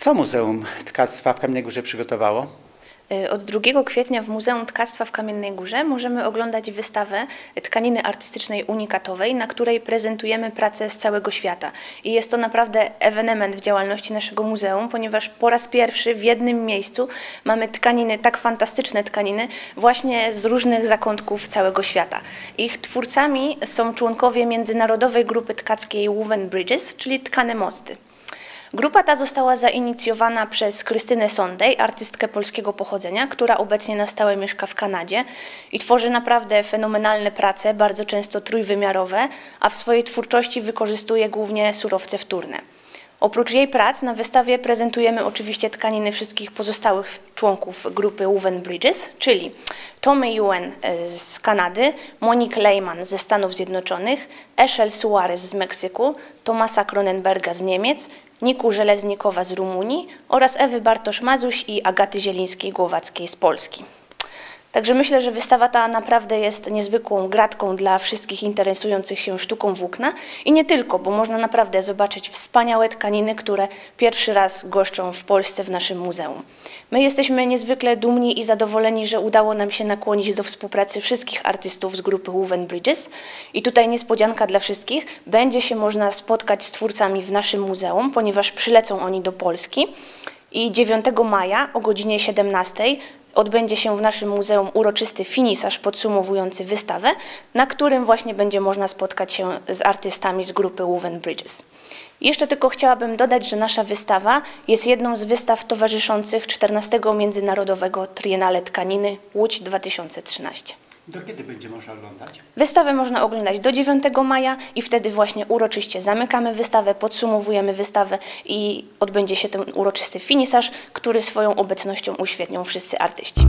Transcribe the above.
Co Muzeum Tkactwa w Kamiennej Górze przygotowało? Y, Od 2 kwietnia w Muzeum Tkactwa w Kamiennej Górze możemy oglądać wystawę tkaniny artystycznej unikatowej, na której prezentujemy prace z całego świata. I jest to naprawdę ewenement w działalności naszego muzeum, ponieważ po raz pierwszy w jednym miejscu mamy tkaniny, tak fantastyczne tkaniny, właśnie z różnych zakątków całego świata. Ich twórcami są członkowie międzynarodowej grupy tkackiej Woven Bridges, czyli Tkane Mosty. Grupa ta została zainicjowana przez Krystynę Sondej, artystkę polskiego pochodzenia, która obecnie na stałe mieszka w Kanadzie i tworzy naprawdę fenomenalne prace, bardzo często trójwymiarowe, a w swojej twórczości wykorzystuje głównie surowce wtórne. Oprócz jej prac na wystawie prezentujemy oczywiście tkaniny wszystkich pozostałych członków grupy Woven Bridges, czyli Tommy Yuen e, z Kanady, Monique Lehmann ze Stanów Zjednoczonych, Eszel Suarez z Meksyku, Tomasa Kronenberga z Niemiec, Niku Żeleznikowa z Rumunii oraz Ewy Bartosz-Mazuś i Agaty Zielińskiej-Głowackiej z Polski. Także myślę, że wystawa ta naprawdę jest niezwykłą gratką dla wszystkich interesujących się sztuką włókna i nie tylko, bo można naprawdę zobaczyć wspaniałe tkaniny, które pierwszy raz goszczą w Polsce w naszym muzeum. My jesteśmy niezwykle dumni i zadowoleni, że udało nam się nakłonić do współpracy wszystkich artystów z grupy Woven Bridges i tutaj niespodzianka dla wszystkich, będzie się można spotkać z twórcami w naszym muzeum, ponieważ przylecą oni do Polski. I 9 maja o godzinie 17 odbędzie się w naszym muzeum uroczysty finisarz podsumowujący wystawę, na którym właśnie będzie można spotkać się z artystami z grupy Woven Bridges. Jeszcze tylko chciałabym dodać, że nasza wystawa jest jedną z wystaw towarzyszących 14 Międzynarodowego Triennale Tkaniny Łódź 2013. Do kiedy będzie można oglądać? Wystawę można oglądać do 9 maja i wtedy właśnie uroczyście zamykamy wystawę, podsumowujemy wystawę i odbędzie się ten uroczysty finisarz, który swoją obecnością uświetnią wszyscy artyści.